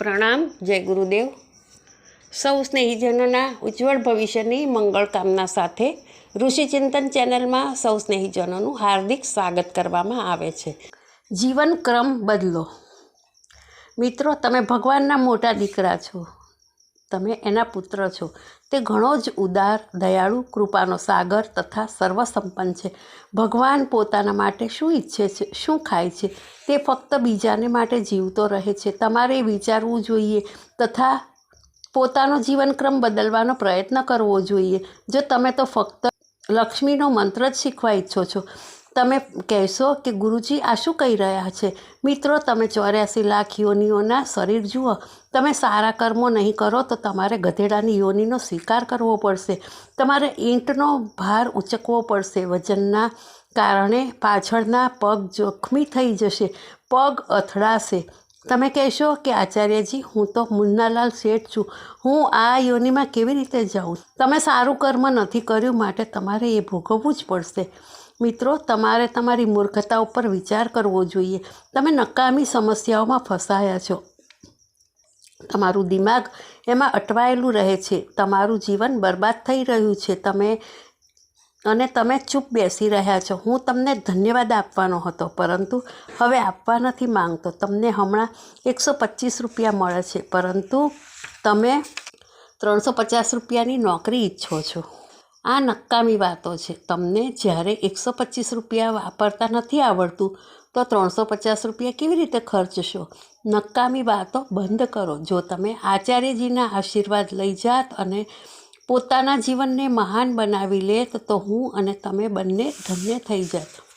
પ્રણામ, જય ગુરુદેવ. સૌ સ્નેહીજનોના ઉજ્જવળ ભવિષ્યની મંગળ કામના સાથે ઋષિચિંતન ચેનલમાં સૌ સ્નેહીજનોનું હાર્દિક સ્વાગત કરવામાં આવે છે. જીવન ક્રમ બદલો. મિત્રો, તમે ભગવાનના મોટા દીકરા છો. તમે એના પુત્ર છો. તે ઘણો જ ઉદાર, દયાળુ, કૃપાનો સાગર તથા સર્વસંપન્ન છે. ભગવાન પોતાના માટે શું ઈચ્છે છે? શું ખાય છે? તે ફક્ત બીજાને માટે જીવતો રહે છે. તમારે વિચારવું જોઈએ તથા પોતાનો જીવનક્રમ બદલવાનો પ્રયત્ન કરવો જોઈએ. જો તમે તો ફક્ત લક્ષ્મીનો મંત્ર જ શીખવા ઈચ્છો છો તમે કહેશો કે ગુરુજી, આ શું કહી રહ્યા છે? મિત્રો, તમે ચોર્યાસી લાખ યોનિઓના શરીર જુઓ. તમે સારા કર્મો નહીં કરો તો તમારે ગધેડાની યોનિનો સ્વીકાર કરવો પડશે. તમારે ઈંટનો ભાર ઉચકવો પડશે. વજનના કારણે પાછળના પગ જોખમી થઈ જશે. પગ અથડાશે. તમે કહેશો કે આચાર્યજી, હું તો મુન્નાલાલ શેઠ છું. હું આ યોનિમાં કેવી રીતે જાઉં? તમે સારું કર્મ નથી કર્યું, માટે તમારે એ ભોગવવું જ પડશે. મિત્રો, તમારે તમારી મૂર્ખતા ઉપર વિચાર કરવો જોઈએ. તમે નકામી સમસ્યાઓમાં ફસાયા છો. તમારું દિમાગ એમાં અટવાયેલું રહે છે. તમારું જીવન બરબાદ થઈ રહ્યું છે. તમે અને તમે ચૂપ બેસી રહ્યા છો. હું તમને ધન્યવાદ આપવાનો હતો, પરંતુ હવે આપવા નથી માંગતો. તમને હમણાં એકસો પચીસ રૂપિયા મળે છે, પરંતુ તમે ત્રણસો પચાસ રૂપિયાની નોકરી ઈચ્છો છો. આ નકામી વાતો છે. તમને જ્યારે એકસો પચીસ રૂપિયા વાપરતા નથી આવડતું, તો ત્રણસો પચાસ રૂપિયા કેવી રીતે ખર્ચશો? નકામી વાતો બંધ કરો. જો તમે આચાર્યજીના આશીર્વાદ લઈ જાત અને પોતાના જીવનને મહાન બનાવી લે તો હું અને તમે બંને ધન્ય થઈ જાત